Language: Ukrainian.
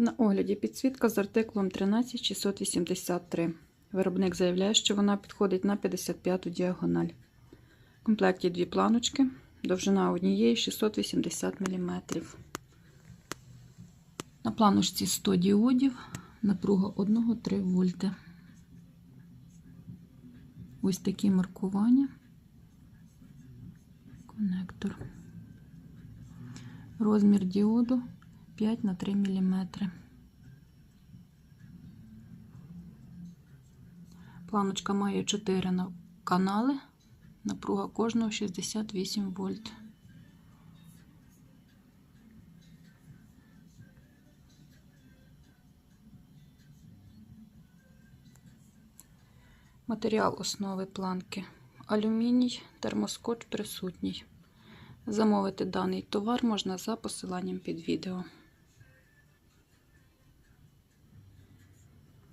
На огляді підсвітка з артикулом 13683. Виробник заявляє, що вона підходить на 55 діагональ. В комплекті дві планочки, довжина однієї 680 мм. На планочці 100 діодів, напруга 1-3 вольти. Ось такі маркування. Конектор. Розмір діоду 5 на 3 мм. Планочка має 4 канали. Напруга кожного 68 вольт. Матеріал основи планки. Алюміній, термоскоч присутній. Замовити даний товар можна за посиланням під відео.